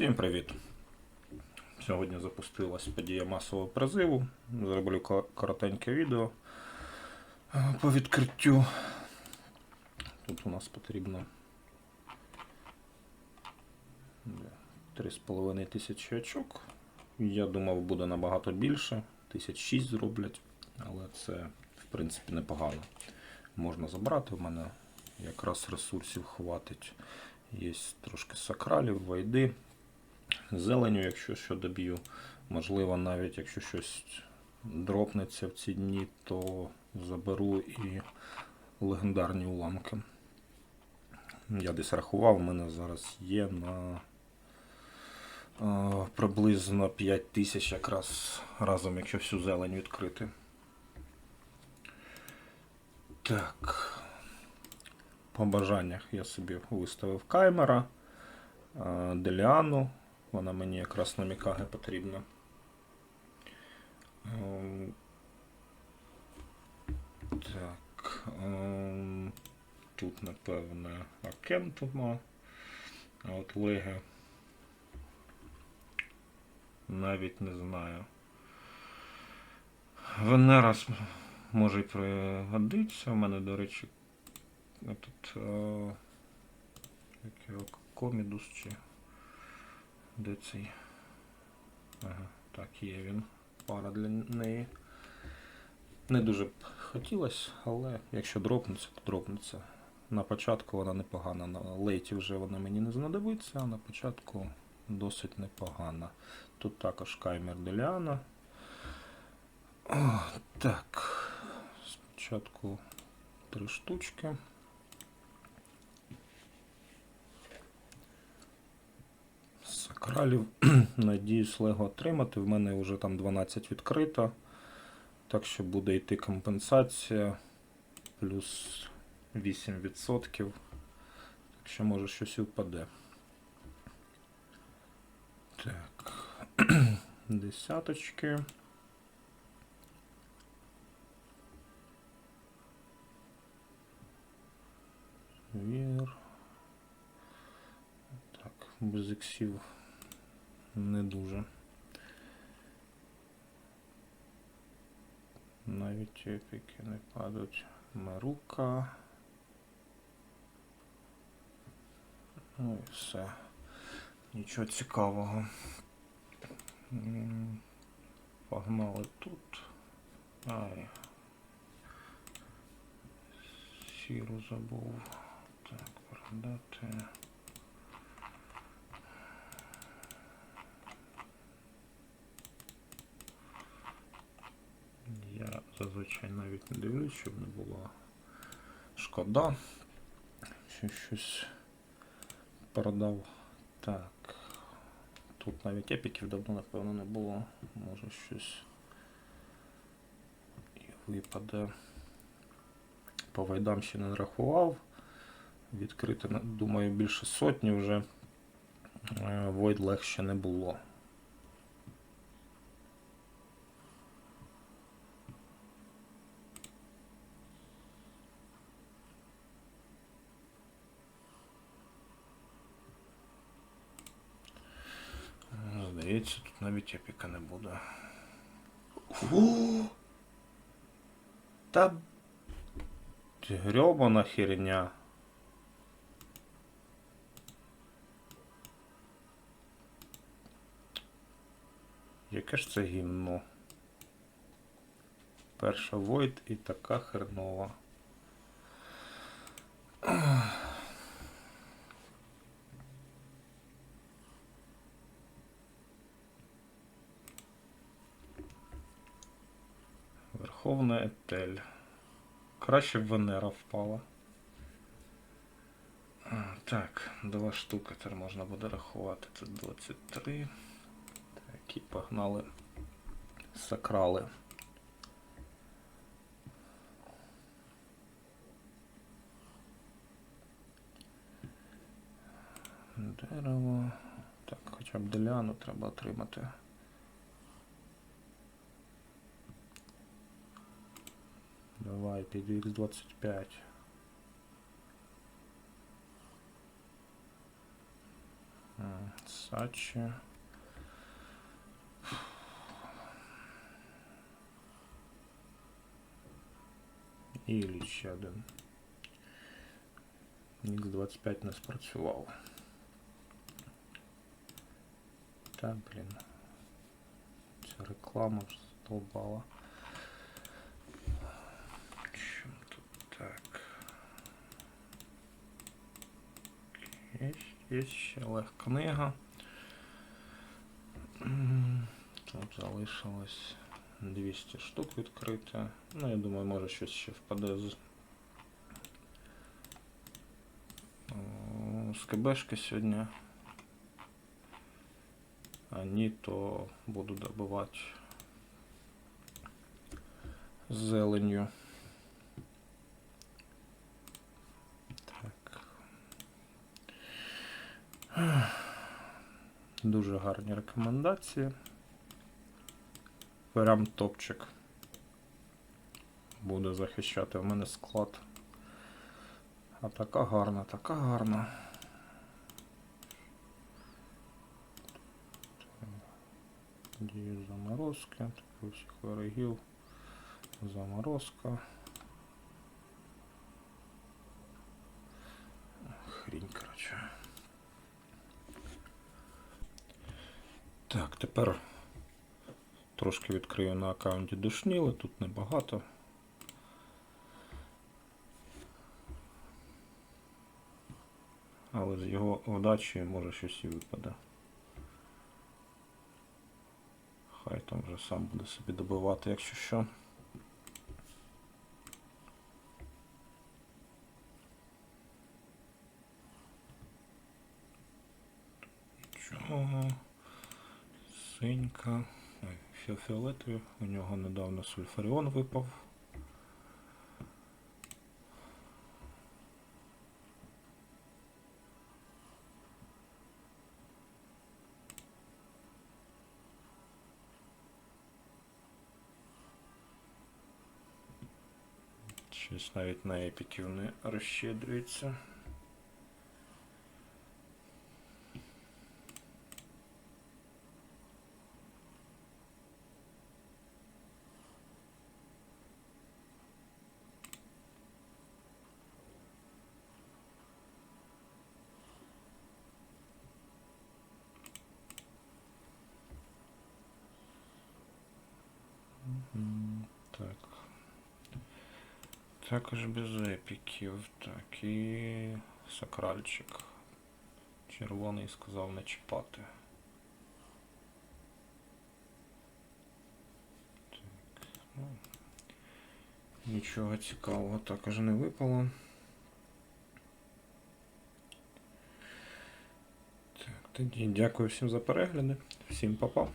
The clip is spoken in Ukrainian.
Всім привіт! Сьогодні запустилась подія масового призиву. Зроблю коротеньке відео е, по відкриттю. Тут у нас потрібно де, 3,5 тисячі очок. Я думав, буде набагато більше. Тисяч шість зроблять, але це в принципі непогано. Можна забрати. У мене якраз ресурсів хватить. Є трошки сакралів, вайди, зеленю, якщо що доб'ю. Можливо, навіть якщо щось дропнеться в ці дні, то заберу і легендарні уламки. Я десь рахував, у мене зараз є на е, приблизно 5 тисяч якраз разом, якщо всю зелень відкрити. Так. По бажаннях я собі виставив каймера, е, Деліану. Вона мені якраз на Мікаги потрібна. Ем, Так. ем, Тут, напевне, Акентума. А от Леге. Навіть не знаю. Венерас може й пригодиться. У мене, до речі, Тут е, як його, комідус чи де цей? Ага, так, є він. Пара для неї. Не дуже б хотілося, але якщо дропнеться, то дропнеться. На початку вона непогана. На лейті вже вона мені не знадобиться, а на початку досить непогана. Тут також каймер Деліана. Так. Спочатку три штучки. Сакралів, надіюсь, лего отримати. В мене вже там 12 відкрито. Так що буде йти компенсація плюс 8%. Так що може щось і впаде. Так. Десяточки. Вір. Так, без іксів не дуже. Навіть епіки не падають. Марука. Ну і все. Нічого цікавого. Погнали тут. Ай. Сіру забув. Так, продати. Я зазвичай навіть не дивлюсь, щоб не було шкода. Що щось продав. Так. Тут навіть епіків давно, напевно, не було. Може щось і випаде. По вайдам ще не рахував. Відкрити, думаю, більше сотні вже. Е, Войд легше не було. Е, Здається, тут навіть епіка не буде. О! Та грьобана херня. Яке ж це гімно? Перша Войд і така хернова. Верховна Краще б Венера впала. Так, два штуки тепер можна буде рахувати. Це 23. Так, і погнали. Сакрали. Дерево. Так, хоча б деляну треба отримати. Давай, піду X25. М, Це Versace. І ще один. Нікс 25 не спрацював. Та, блін. Ця реклама ж столбала. Є, ще легкнига. М, Тут залишилось 200 штук відкрити. Ну, я думаю, може щось ще впаде з. З КБшки сьогодні. А ні, то буду добивати зеленью. Дуже гарні рекомендації. Прям топчик. Буде захищати в мене склад. А така гарна, така гарна. Дію заморозки, таких всіх ворогів. Заморозка. Так, тепер трошки відкрию на аккаунті душніли, тут небагато. Але з його вдачі може щось і випаде. Хай там вже сам буде собі добивати, якщо що. Синька. Ой, фіо- У нього недавно сульфаріон випав. Щось навіть на епіків не розщедрюється. Так. Також без епіків. Так, і сакральчик. Червоний сказав не чіпати. Так, ну, нічого цікавого також не випало. Так, тоді дякую всім за перегляди. Всім па-па.